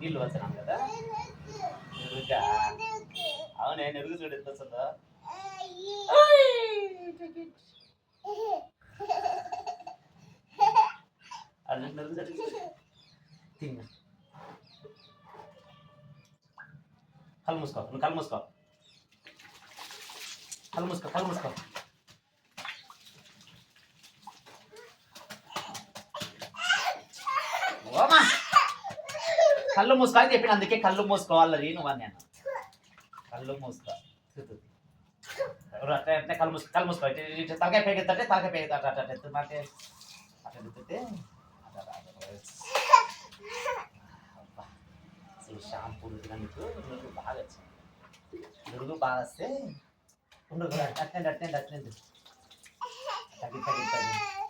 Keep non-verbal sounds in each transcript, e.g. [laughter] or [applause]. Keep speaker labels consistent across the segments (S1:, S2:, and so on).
S1: నీళ్ళు వచ్చినాం కదా? నురుగా. అవునే నెరుగు చూడు ఎంత వస్తుందో. అది నురుగు చూడు. తిన్న కళ్ళు మూసుకో నువ్వు కళ్ళు మూసుకో. కళ్ళు మూసుకో కళ్ళు మూసుకో. కళ్ళు మూసుకో అని చెప్పిన అందుకే కళ్ళు మూసుకోవాలి నువ్వు అని నేను కళ్ళు మూసుకో అట్లా అట్లా కళ్ళు మూసుకో కళ్ళు మూసుకో తలకాయ పేగెత్తంటే తలకాయ పేగెత్తా అట్లా అట్లా ఎత్తుమంటే అట్లా ఎత్తుతే అసలు షాంపూ నీకు నువ్వు బాగా వచ్చింది నురుగు బాగా వస్తే ఉండు అట్నే అట్నే అట్నే తగ్గి తగ్గి తగ్గి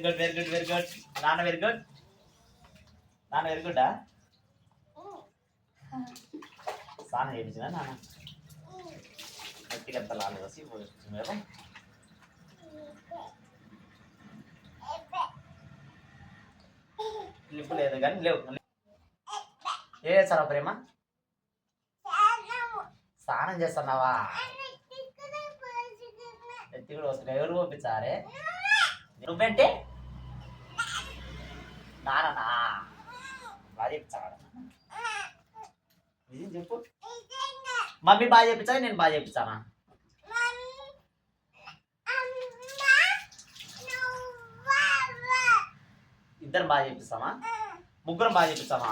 S1: very good very good very good నాన్న వెరీ గుడ్ నాన్న వెరీ గుడ్డా స్నానం చేయించిన నాన్న? గట్టిగా అంత లాలు వేసి మీరు లిప్పు లేదు కానీ లేవు. ఏ చేస్తారా ప్రేమ? స్నానం చేస్తున్నావా? ఎత్తి కూడా వస్తున్నాయి. ఎవరు పంపించారే? నువ్వేంటే? నానా బాగా చెప్తాడు నిజం చెప్పు. మమ్మీ బాగా చెప్పించా నేను బాగా చెప్పించానా ఇద్దరు బాగా చెప్పిస్తామా ముగ్గురం బాగా చెప్పిస్తామా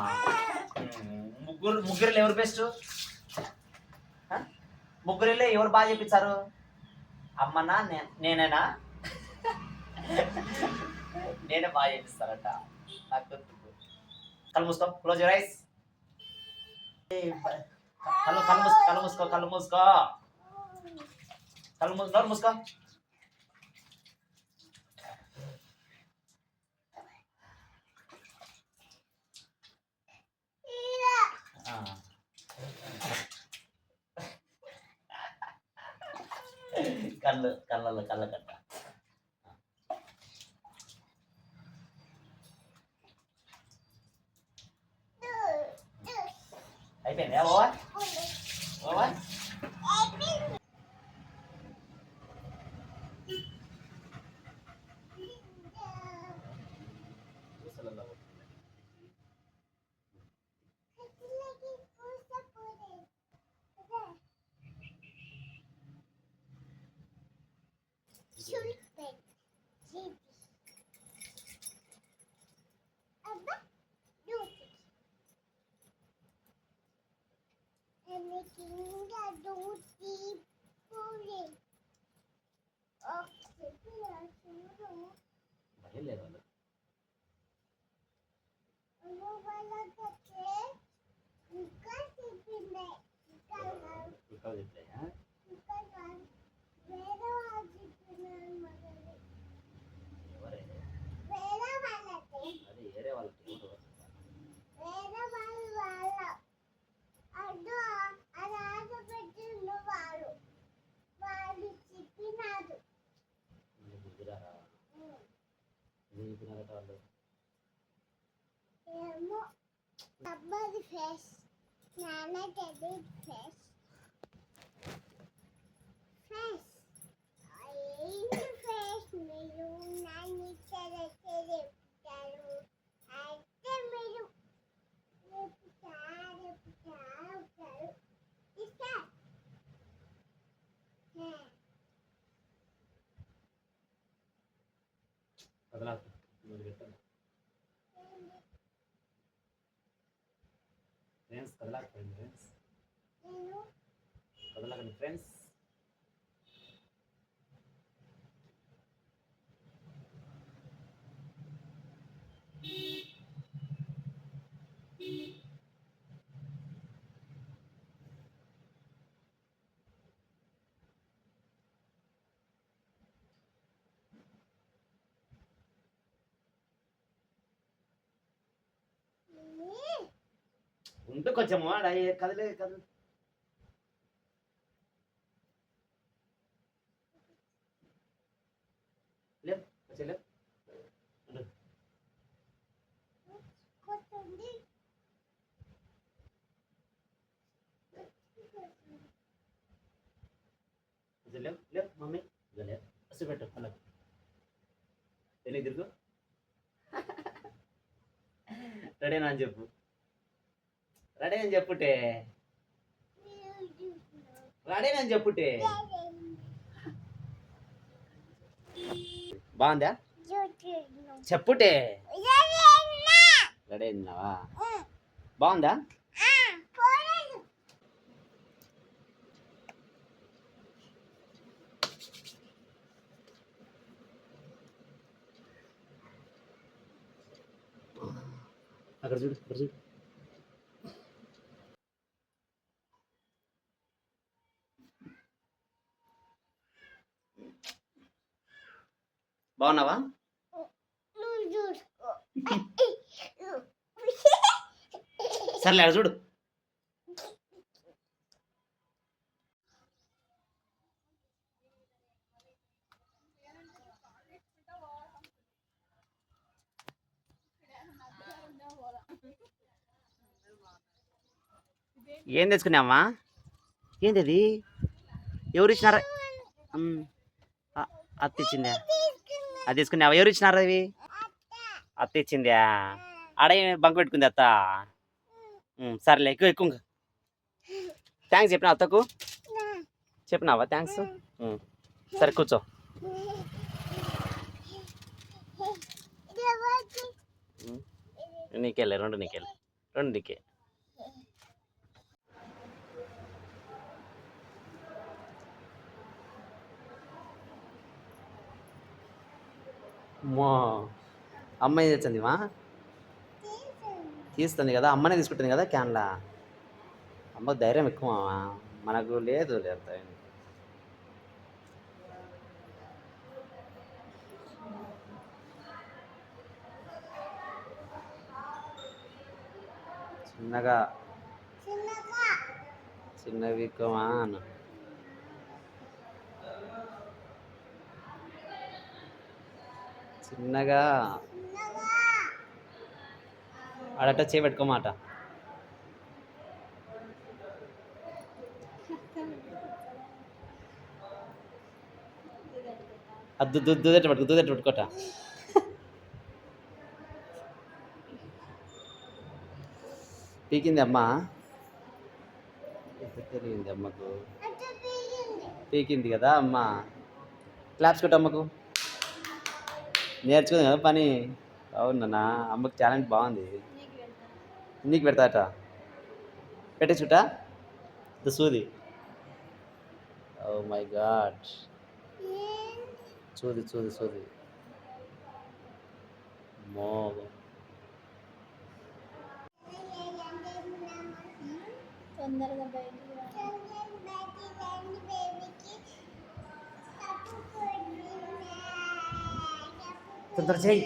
S1: ముగ్గురు ముగ్గురులో ఎవరు బెస్ట్ ముగ్గురిలో ఎవరు బాగా చెప్పించారు అమ్మనా నేనేనా? నేనే బాగా చేపిస్తానంట నాకు గుర్తు. కళ్ళు మూసుకో క్లోజ్ యూర్ ఐస్ కళ్ళు కళ్ళు మూసుకో కళ్ళు మూసుకో కళ్ళు మూసుకో కళ్ళు మూసుకో నోరు మూసుకో ఆ. కళ్ళు కళ్ళల్లో కళ్ళ కట్ట అయిపోయింది ఓవర్ ఓవర్ భయం లేదు వాళ్ళు ఇక్కడ చెప్పాయా ఎవరే అదే ఏరే వీళ్ళు బుద్ధిరారా ఏం చెప్పినారట వాళ్ళు
S2: అబ్బాది ఫేస్ నాన్న టెడ్డీ ఫేస్ ఫేస్ ఏంటి ఫేస్ మీరు నాన్ని చెరచి
S1: కదలాకు మీరు పెట్టండి ఫ్రెండ్స్ కదలాకపోయింది ఫ్రెండ్స్
S2: నేను
S1: కదలకండి ఉండు కొంచెం ఆడ కదిలే కదిలే. లేవు కొంచెం లేవు లేవు లేవు మమ్మీ. లేవు అసలు పెట్టు అలా తెలియ తిరుగు. [laughs] రెడీనా అని చెప్పు. రెడీ అని చెప్పుటే. రెడీ అని చెప్పుటే. బాగుందా? చెప్పుటే. రెడీ అయినావా బాగుందా? అక్కడ చూడు అక్కడ చూడు. బాగున్నావా? [laughs] సర్లే చూడు. ఏం తెచ్చుకున్నావా అది ఎవరు ఇచ్చినారా ఉమ్, అ- అత్త ఇచ్చిందా అది తీసుకుని ఎవరు ఇచ్చినారు అవి? అత్త ఇచ్చిందా? ఆడ బంక్ పెట్టుకుంది అత్త? సర్లే ఎక్కువ ఎక్కువ థ్యాంక్స్ చెప్పిన అత్తకు? చెప్పినావా? థ్యాంక్స్ సరే కూర్చో. నీకెళ్ళే రెండు నీకెళ్ళే రెండు నీకే అమ్మా. అమ్మాయి తెచ్చింది మా తీస్తుంది కదా అమ్మనే తీసుకుంటుంది కదా క్యాన్లా? అమ్మకు ధైర్యం ఎక్కువ. మనకు లేదు లేదు ధైర్యం. చిన్నగా. చిన్నవి ఎక్కువమా అన్న. చిన్నగా ఆడట చేపెట్టుకోమాట అది దు దుదెట్ట పట్టుకో దుదెట్ట పట్టుకోట. పీకింది అమ్మ తెలియంది అమ్మకు? పీకింది కదా అమ్మ. క్లాప్స్ కొట్టు అమ్మకు. నేర్చుకుంది కదా పని. అవునన్నా అమ్మకి టాలెంట్ బాగుంది. నీకు పెడతాట? పెట్టే సూది. Oh my God. చూది చూది చూది మో.
S2: తొందరగా బయట
S1: తొందర చేయి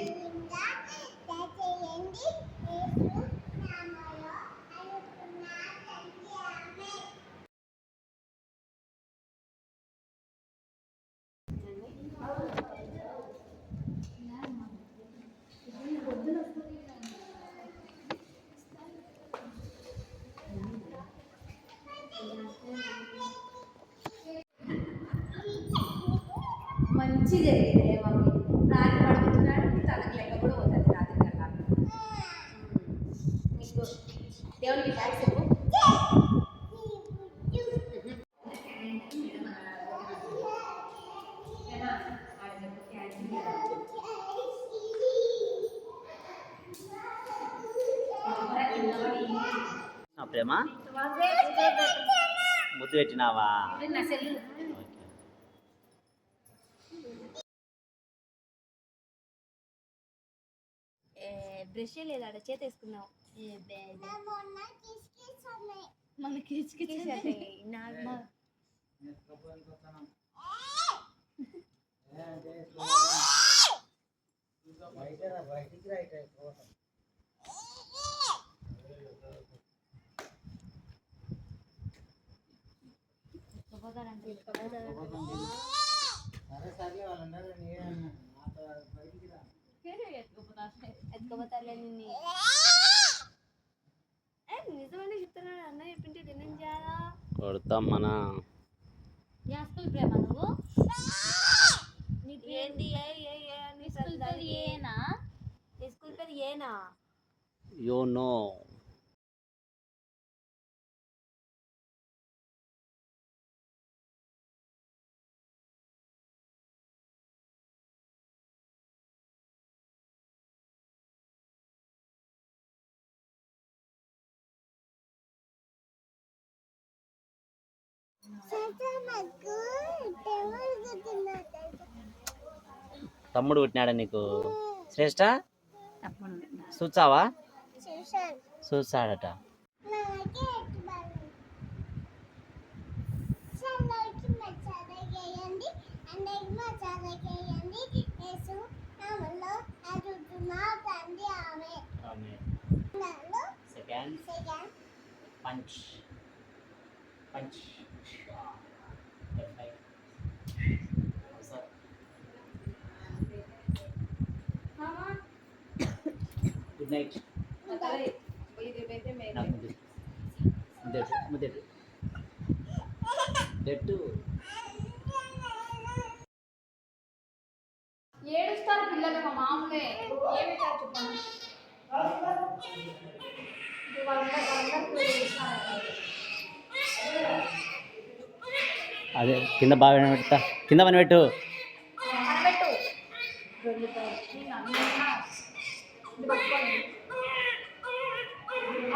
S1: ప్రేమ ముద్దు పెట్టినావా
S3: నా సెల్లు
S1: ఓకే.
S4: బ్రష్ లేదా చేతి వేసుకున్నావు మనకి
S5: ఎత్తుకుపోతారంట
S4: సరే సర్లే వాళ్ళు ఉన్నారు నేను నాతో బయటికి రా
S5: ఎత్తుకుపోతారులే నిన్ను ఏ, నిజమని చెప్తున్నాడు అన్న చెప్పింటే నేనేం చేయాలా
S1: కొడతాం మన
S5: యా స్కూల్ ప్రేమ నువ్వు ఏంది? ఏ ఏ ఏ నీ స్కూల్ పేరు ఏనా? నీ స్కూల్ పేరు ఏనా?
S1: యో నో. తమ్ముడు పుట్టినాడా నీకు? శ్రేష్ట?
S6: చూశాను
S1: చూసాడట
S6: చల్లకి
S1: పంచ్ గుడ్ నైట్ డెట్టు
S3: ఏడుస్తారు పిల్లలు మా మామూలే ఏమిటారు చెప్పండి ఇది వాళ్ళ- వాళ్ళందరికీ ఏడుస్తారు.
S1: అదే కింద బాగా పెడతా. కింద పని పెట్టు.
S3: దొరుకుతాయి. నిన్న, నిన్న. ఇది పట్టుకోండి.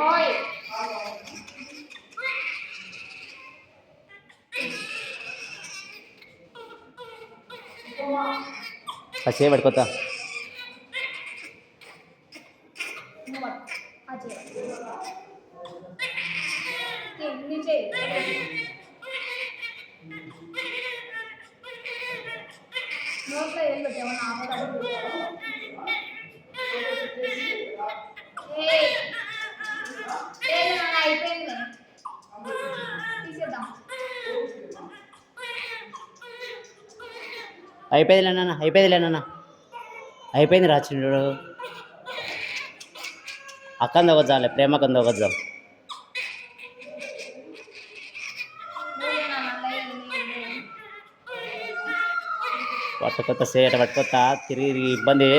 S3: ఓయ్
S1: అది చేయ పట్టుకోతా
S3: నువ్వు పట్టు. ఆ చేయి. చేయి, నీ చేయి. నోట్లో ఏం పెట్టు, ఏమన్నా ఆపదాలు పెట్టావా? ఏయ్. ఏయ్, నాన్న, అయిపోయింది తీసేద్దాం
S1: అయిపోయిందిలే నాన్న అయిపోయిందిలే నాన్న. అయిపోయింది రాచిండు అక్కని తగ్గొద్దాంలే ప్రేమ కంద తగ్గొద్దాం
S3: నువ్వే
S1: పట్టుకొత్త సేట పట్టుకొత్త తిరిగి ఇబ్బంది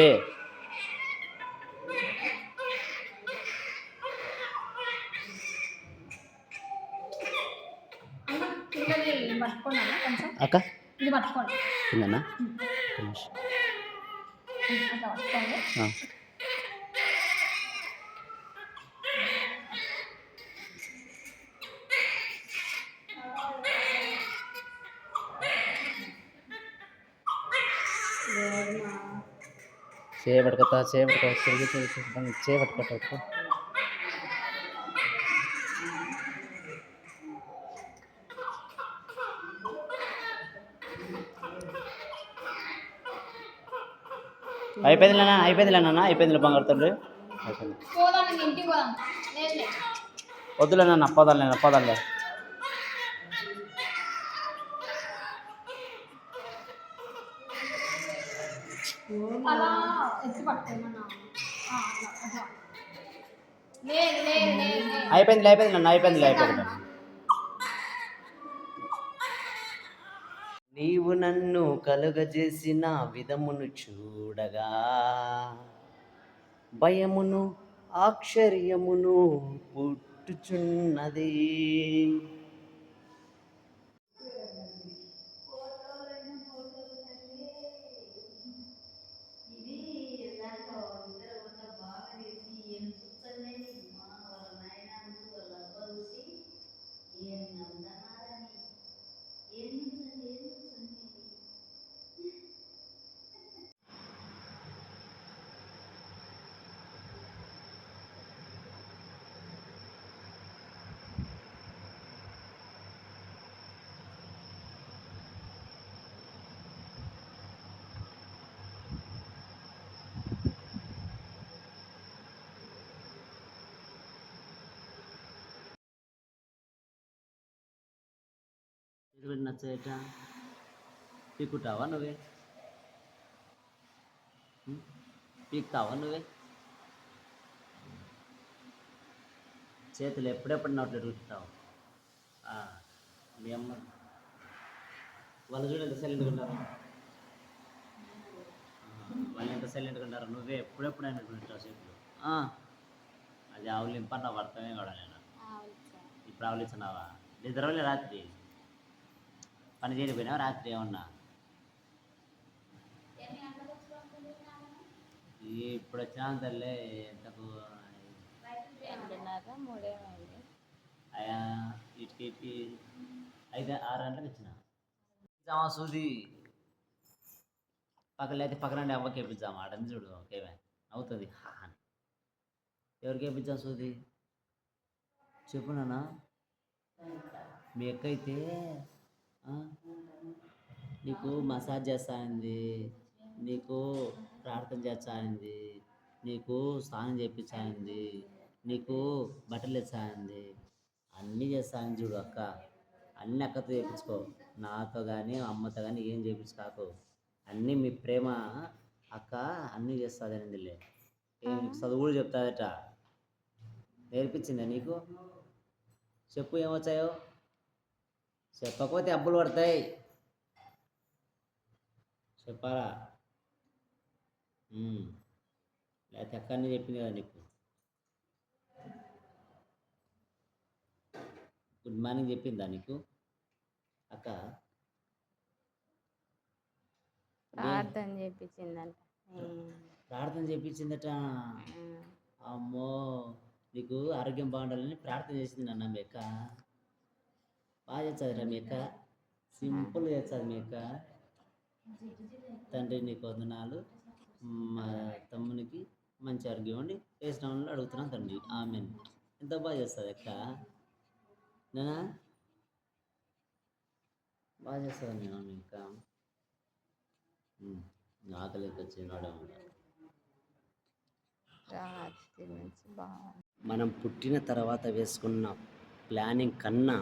S3: అన్న, పిల్లల్ని పట్టుకోండి అన్న, కొంచెం
S1: అక్క
S3: ఇది పట్టుకోండి
S1: కిందనా. చేపట్టుకొత్తా చేపట్టుకో తిరిగి తిరిగి చేపట్టుకోవచ్చు అయిపోయిందిలే నాన్న అయిపోయిందిలే నాన్న అయిపోయిందిలే బంగారు తండ్రి అయిపోయింది
S3: పోదాం ఇంక ఇంటికి పోదాం
S1: వద్దులే నాన్న నాన్న అయిపోయిందిలే అయిపోయింది నాన్న అయిపోయిందిలే అయిపోయింది నీవు నన్ను కలుగజేసిన విధమును చూడగా భయమును ఆశ్చర్యమును పుట్టుచున్నది. చేతులు నచ్చట పీకుతావా నువ్వే? పీకుతావా నువ్వే? చేతులు ఎప్పుడెప్పుడు నోట్లో రుచుతావు మీ అమ్మ వాళ్ళు చూడ ఎంత సైలెంట్గా ఉన్నారు వాళ్ళు ఎంత సైలెంట్గా ఉన్నారు నువ్వే ఎప్పుడెప్పుడైనా రుచుతావు చేతులు? ఆ, అది ఆవులింపన్న పడతామే కూడా నేను ఇప్పుడు ఆవులిస్తున్నావా నిద్రలే రాత్రి. పని చేయకపోయినావా రాత్రి ఏమన్నా? ఇప్పుడు వచ్చినా తల్లే ఎంతకు?
S5: రెండున్నర మూడేమైంది.
S1: అయా ఇటుకి ఐదు ఆరు గంటలకు వచ్చిన. ఇద్దామా సూది? పక్కన లేకపోతే పక్కన అవ్వకి వేపిద్దామా ఆడని చూడు ఓకేమే అవుతుంది ఎవరికి వేపిద్దాం సూది? చెప్పు నాన్న. మీ అయితే ఆ, నీకు మసాజ్ చేస్తానంది నీకు ప్రార్థన చేస్తానంది నీకు స్నానం చేయించానింది నీకు బట్టలు ఇచ్చానింది అన్నీ చేస్తాను చూడు అక్క. అన్నీ అక్కతో చేయించుకో నాతో కానీ అమ్మతో కానీ ఏం చేయించుకాకు అన్నీ మీ ప్రేమ. అక్క అన్నీ చేస్తుందనిందిలే ఏ చదువు కూడా చెప్తాదట. నేర్పించిందా నీకు? చెప్పు ఏమొచ్చాయో? చెప్పకపోతే అబ్బులు పడతాయి. చెప్పాలా. లేకపోతే అక్క అన్నీ చెప్పింది కదా నీకు. గుడ్ మార్నింగ్ చెప్పిందా నీకు? అక్క?
S5: ప్రార్థన చేయించిందంట
S1: ప్రార్థన చెప్పించిందట అమ్మో నీకు ఆరోగ్యం బాగుండాలని ప్రార్థన చేసింది నాన్న మీ అక్క. బాగా అక్క సింపుల్గా అక్క తండ్రి నీకు వందనాలు. మా తమ్మునికి మంచి ఆరోగ్యం ఇవ్వండి. వేసిన వాళ్ళు అడుగుతున్నాను తండ్రి. ఆమె ఎంత బాగా చేస్తుంది అక్క? నేనా? బాగా చేస్తుంది నేను అక్క? ఆకలికి వచ్చినాడు మనం పుట్టిన తర్వాత వేసుకున్న ప్లానింగ్ కన్నా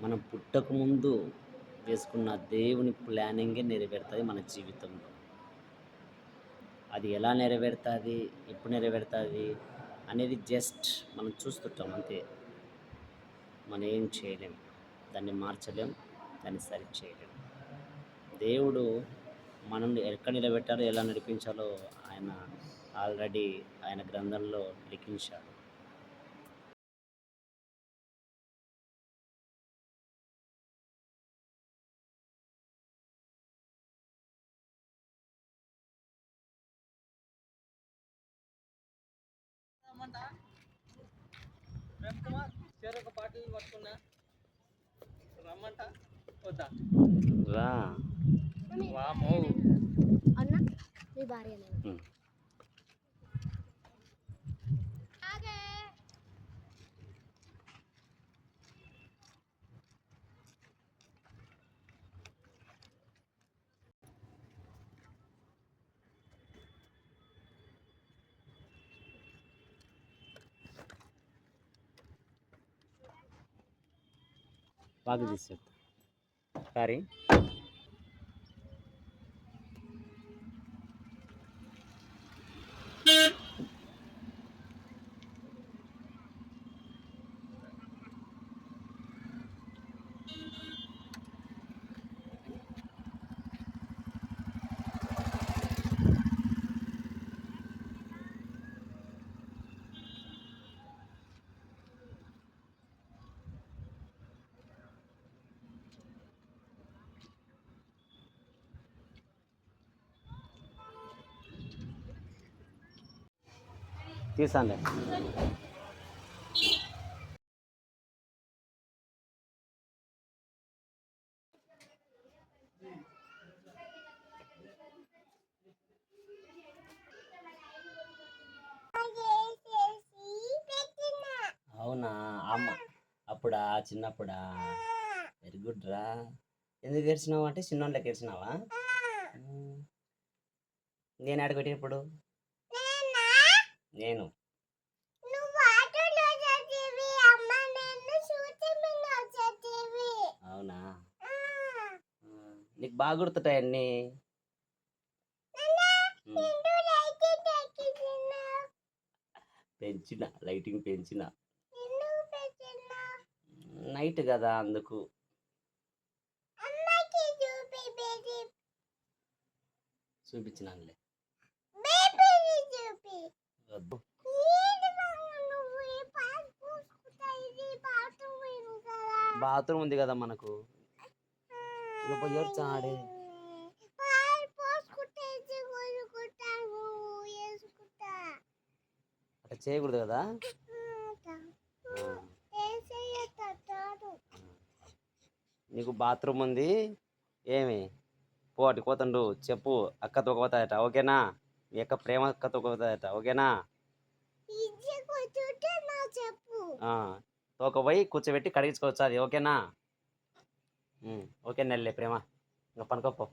S1: మనం పుట్టకముందు వేసుకున్న దేవుని ప్లానింగే నెరవేరుతుంది మన జీవితంలో. అది ఎలా నెరవేరుతుంది? ఎప్పుడు నెరవేరుతుంది? అనేది జస్ట్ మనం చూస్తుంటాం అంతే. మనం ఏం చేయలేం. దాన్ని మార్చలేం. దాన్ని సరి చేయలేం దేవుడు మనల్ని ఎక్కడ నిలబెట్టాలో ఎలా నడిపించాలో ఆయన ఆల్రెడీ ఆయన గ్రంథంలో లిఖించాడు.
S4: బాటిల్ పట్టుకున్నా. రమ్మంట? వద్దా?
S1: రా.
S4: వామో
S6: అన్న మీ భార్య
S1: ఉమ్. బాగా
S6: పెట్టిన
S1: అవునా? అమ్మ. అప్పుడా? చిన్నప్పుడా? వెరీ గుడ్ రా. ఎందుకు ఏడ్చినావు అంటే చిన్నోళ్ళకి ఉమ్. నేను
S6: నేనా
S1: నేను. అవునా?
S2: బాగా గుర్తుంటాయి అన్నీ. పెంచిన లైటింగ్ పెంచిన. నైట్ కదా అందుకు. చూపించినానులే.
S1: బాత్రూమ్
S2: ఉంది కదా మనకు.
S1: వేసుకుంటా.
S2: అట్లా చేయకూడదు కదా? నీకు బాత్రూమ్ ఉంది. ఏమి? పో అటు పోతుండు చెప్పు. అక్కతో పోతాయట. ఓకేనా? మీ అక్క ప్రేమ అక్కతో పోతాయట ఓకేనా తోక పోయి కూర్చోబెట్టి కడిగించుకోవచ్చు అది ఓకేనా? ఓకే నెల్లే ప్రేమ. ఇంకా పనుకోపో.